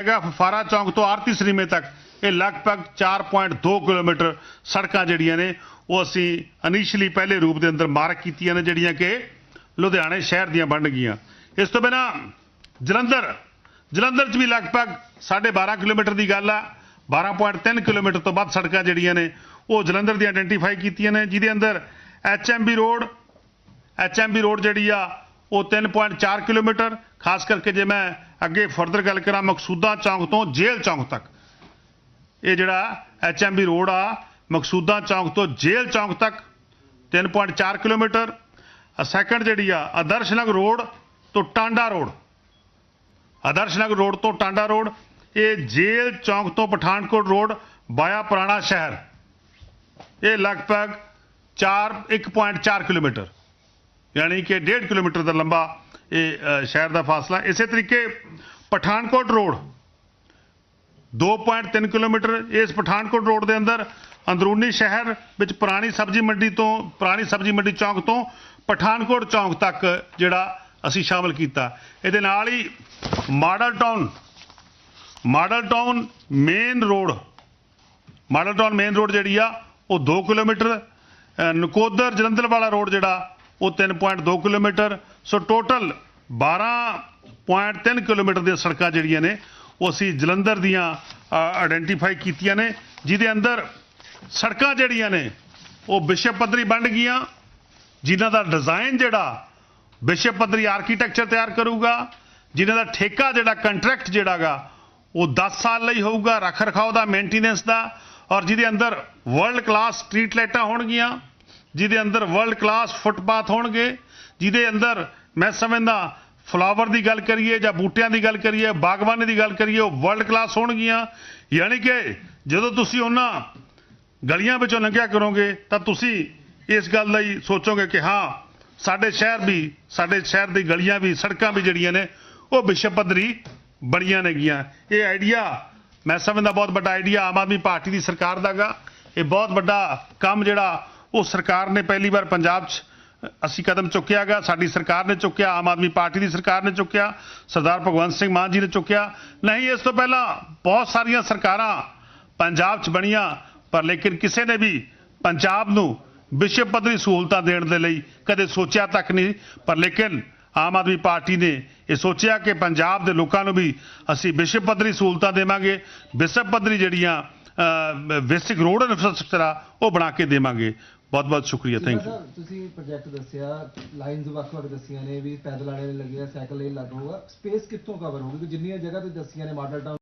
ਹੈਗਾ ਫਫਾਰਾ ਚੌਂਕ ਤੋਂ ਆਰਤੀ ਸਰੀਮੇ ਤੱਕ। ਇਹ ਲਗਭਗ 4.2 ਕਿਲੋਮੀਟਰ ਸੜਕਾਂ ਜਿਹੜੀਆਂ ਨੇ, ਉਹ ਅਸੀਂ ਇਨੀਸ਼ੀਅਲੀ ਪਹਿਲੇ ਰੂਪ ਦੇ ਅੰਦਰ ਮਾਰਕ ਕੀਤੀਆਂ ਨੇ, ਜਿਹੜੀਆਂ ਕਿ ਲੁਧਿਆਣੇ ਸ਼ਹਿਰ ਦੀਆਂ ਬਣ ਗਈਆਂ। ਇਸ ਤੋਂ ਬਿਨਾ ਜਲੰਧਰ ਜਲੰਧਰ 'ਚ ਵੀ ਲਗਭਗ 12.5 ਕਿਲੋਮੀਟਰ ਦੀ ਗੱਲ ਆ। 12.3 ਕਿਲੋਮੀਟਰ ਤੋਂ ਵੱਧ ਸੜਕਾਂ ਜਿਹੜੀਆਂ ਨੇ, ਉਹ ਜਲੰਧਰ ਦੀ ਆਇਡੈਂਟੀਫਾਈ ਕੀਤੀਆਂ ਨੇ, ਜਿਹਦੇ ਅੰਦਰ ਐਚਐਮਬੀ ਰੋਡ ਐਚਐਮਬੀ ਰੋਡ ਜਿਹੜੀ ਆ ਉਹ 3.4 ਕਿਲੋਮੀਟਰ, ਖਾਸ ਕਰਕੇ ਜੇ ਮੈਂ ਅੱਗੇ ਫਰਦਰ ਗੱਲ ਕਰਾਂ, ਮਕਸੂਦਾ ਚੌਂਕ ਤੋਂ ਜੇਲ੍ਹ ਚੌਂਕ ਤੱਕ। ਇਹ ਜਿਹੜਾ ਐਚਐਮਬੀ ਰੋਡ ਆ, ਮਕਸੂਦਾ ਚੌਂਕ ਤੋਂ ਜੇਲ੍ਹ ਚੌਂਕ ਤੱਕ 3.4 ਕਿਲੋਮੀਟਰ। ਸੈਕੰਡ ਜਿਹੜੀ ਆ, ਆਦਰਸ਼ ਨਗਰ ਰੋਡ ਤੋਂ ਟਾਂਡਾ ਰੋਡ ਆਦਰਸ਼ ਨਗਰ ਰੋਡ ਤੋਂ ਟਾਂਡਾ ਰੋਡ ਇਹ ਜੇਲ੍ਹ ਚੌਂਕ ਤੋਂ ਪਠਾਨਕੋਟ ਰੋਡ ਬਾਇਆ ਪੁਰਾਣਾ ਸ਼ਹਿਰ। ਇਹ ਲਗਭਗ 4 1.4 ਕਿਲੋਮੀਟਰ। ਯਾਨੀ ਕਿ 1.5 ਕਿਲੋਮੀਟਰ ਦਾ ਲੰਬਾ ਇਹ ਸ਼ਹਿਰ ਦਾ ਫਾਸਲਾ। ਇਸੇ ਤਰੀਕੇ ਪਠਾਨਕੋਟ ਰੋਡ 2.3 ਕਿਲੋਮੀਟਰ ਇਸ ਪਠਾਨਕੋਟ ਰੋਡ ਦੇ ਅੰਦਰ, ਅੰਦਰੂਨੀ ਸ਼ਹਿਰ ਵਿੱਚ ਪੁਰਾਣੀ ਸਬਜ਼ੀ ਮੰਡੀ ਤੋਂ, ਪੁਰਾਣੀ ਸਬਜ਼ੀ ਮੰਡੀ ਚੌਂਕ ਤੋਂ ਪਠਾਨਕੋਟ ਚੌਂਕ ਤੱਕ ਜਿਹੜਾ ਅਸੀਂ ਸ਼ਾਮਲ ਕੀਤਾ। ਇਹਦੇ ਨਾਲ ਹੀ model town model town main road, model town main road ਜਿਹੜੀ ਆ, ਉਹ 2 ਕਿਲੋਮੀਟਰ ਨਕੋਦਰ ਜਲੰਧਰ ਵਾਲਾ ਰੋਡ ਜਿਹੜਾ ਉਹ 3.2 ਕਿਲੋਮੀਟਰ। ਸੋ ਟੋਟਲ 12.3 ਕਿਲੋਮੀਟਰ ਦੀਆਂ ਸੜਕਾਂ ਜਿਹੜੀਆਂ ਨੇ, ਉਹ ਅਸੀਂ ਜਲੰਧਰ ਦੀਆਂ ਆਇਡੈਂਟੀਫਾਈ ਕੀਤੀਆਂ ਨੇ, ਜਿਹਦੇ ਅੰਦਰ ਸੜਕਾਂ ਜਿਹੜੀਆਂ ਨੇ, ਉਹ ਵਿਸ਼ਵ ਪੱਧਰੀ ਬਣ ਗਈਆਂ, ਜਿਨ੍ਹਾਂ ਦਾ ਡਿਜ਼ਾਈਨ ਜਿਹੜਾ ਵਿਸ਼ਵ ਪੱਧਰੀ ਆਰਕੀਟੈਕਚਰ ਤਿਆਰ ਕਰੂਗਾ, ਜਿਨ੍ਹਾਂ ਦਾ ਠੇਕਾ ਜਿਹੜਾ ਕੰਟਰੈਕਟ ਜਿਹੜਾਗਾ, ਉਹ 10 ਸਾਲ ਲਈ ਹੋਊਗਾ, ਰੱਖ ਰਖਾਓ ਦਾ ਮੇਨਟੇਨੈਂਸ ਦਾ, ਔਰ ਜਿਹਦੇ ਅੰਦਰ ਵਰਲਡ ਕਲਾਸ ਸਟਰੀਟ ਲਾਈਟਾਂ ਹੋਣਗੀਆਂ ਜਿਹਦੇ ਅੰਦਰ ਵਰਲਡ ਕਲਾਸ ਫੁੱਟਪਾਥ ਹੋਣਗੇ, ਜਿਹਦੇ ਅੰਦਰ ਮੈਂ ਸਮਝਦਾ ਫਲਾਵਰ ਦੀ ਗੱਲ ਕਰੀਏ ਜਾਂ ਬੂਟਿਆਂ ਦੀ ਗੱਲ ਕਰੀਏ, ਬਾਗਬਾਨੀ ਦੀ ਗੱਲ ਕਰੀਏ, ਉਹ ਵਰਲਡ ਕਲਾਸ ਹੋਣਗੀਆਂ। ਯਾਨੀ ਕਿ ਜਦੋਂ ਤੁਸੀਂ ਉਹਨਾਂ ਗਲੀਆਂ ਵਿੱਚੋਂ ਲੰਘਿਆ ਕਰੋਗੇ, ਤਾਂ ਤੁਸੀਂ ਇਸ ਗੱਲ ਲਈ ਸੋਚੋਗੇ ਕਿ ਹਾਂ, ਸਾਡੇ ਸ਼ਹਿਰ ਵੀ, ਸਾਡੇ ਸ਼ਹਿਰ ਦੀ ਗਲੀਆਂ ਵੀ, ਸੜਕਾਂ ਵੀ ਜਿਹੜੀਆਂ ਨੇ, ਉਹ ਵਿਸ਼ਵ ਪੱਧਰੀ ਬਣੀਆਂ ਨੇਗੀਆਂ। ਇਹ ਆਈਡੀਆ ਮੈਂ ਸਮਝਦਾ ਬਹੁਤ ਵੱਡਾ ਆਈਡੀਆ ਆਮ ਆਦਮੀ ਪਾਰਟੀ ਦੀ ਸਰਕਾਰ ਦਾਗਾ ਇਹ ਬਹੁਤ ਵੱਡਾ ਕੰਮ ਜਿਹੜਾ ਉਹ ਸਰਕਾਰ ਨੇ ਪਹਿਲੀ ਵਾਰ ਪੰਜਾਬ 'ਚ ਅਸੀਂ ਕਦਮ ਚੁੱਕਿਆਗਾ ਸਾਡੀ ਸਰਕਾਰ ਨੇ ਚੁੱਕਿਆ, ਆਮ ਆਦਮੀ ਪਾਰਟੀ ਦੀ ਸਰਕਾਰ ਨੇ ਚੁੱਕਿਆ, ਸਰਦਾਰ ਭਗਵੰਤ ਸਿੰਘ ਮਾਨ ਜੀ ਨੇ ਚੁੱਕਿਆ। ਨਹੀਂ, ਇਸ ਤੋਂ ਪਹਿਲਾਂ ਬਹੁਤ ਸਾਰੀਆਂ ਸਰਕਾਰਾਂ ਪੰਜਾਬ 'ਚ ਬਣੀਆਂ, ਪਰ ਲੇਕਿਨ ਕਿਸੇ ਨੇ ਵੀ ਪੰਜਾਬ ਨੂੰ ਵਿਸ਼ਵ ਪੱਧਰੀ ਸਹੂਲਤਾਂ ਦੇਣ ਦੇ ਲਈ ਕਦੇ ਸੋਚਿਆ ਤੱਕ ਨਹੀਂ। ਪਰ ਲੇਕਿਨ ਆਮ ਆਦਮੀ ਪਾਰਟੀ ਨੇ ਇਹ ਸੋਚਿਆ ਕਿ ਪੰਜਾਬ ਦੇ ਲੋਕਾਂ ਨੂੰ ਵੀ ਅਸੀਂ ਵਿਸ਼ਵ ਪੱਧਰੀ ਸਹੂਲਤਾਂ ਦੇਵਾਂਗੇ, ਵਿਸ਼ਵ ਪੱਧਰੀ ਜਿਹੜੀਆਂ ਬੇਸਿਕ ਰੋਡ ਇਨਫਰਾਸਟ੍ਰਕਚਰ ਆ, ਉਹ ਬਣਾ ਕੇ ਦੇਵਾਂਗੇ। ਬਹੁਤ ਬਹੁਤ ਸ਼ੁਕਰੀਆ ਥੈਂਕ ਯੂ ਤੁਸੀਂ ਪ੍ਰੋਜੈਕਟ ਦੱਸਿਆ ਲਾਈਨਸ ਵੱਖ-ਵੱਖ ਦੱਸੀਆਂ ਨੇ ਵੀ ਪੈਦਲ ਵਾਲੇ ਲੱਗਿਆ ਸਾਈਕਲ ਲੇਨ ਲੱਗ ਹੋਊਗਾ। ਸਪੇਸ ਕਿੱਥੋਂ ਕਵਰ ਹੋਊਗੀ? ਜਿੰਨੀਆਂ ਜਗ੍ਹਾ ਤੁਸੀਂ ਦੱਸੀਆਂ ਨੇ ਮਾਡਲ ਟਾਊਨ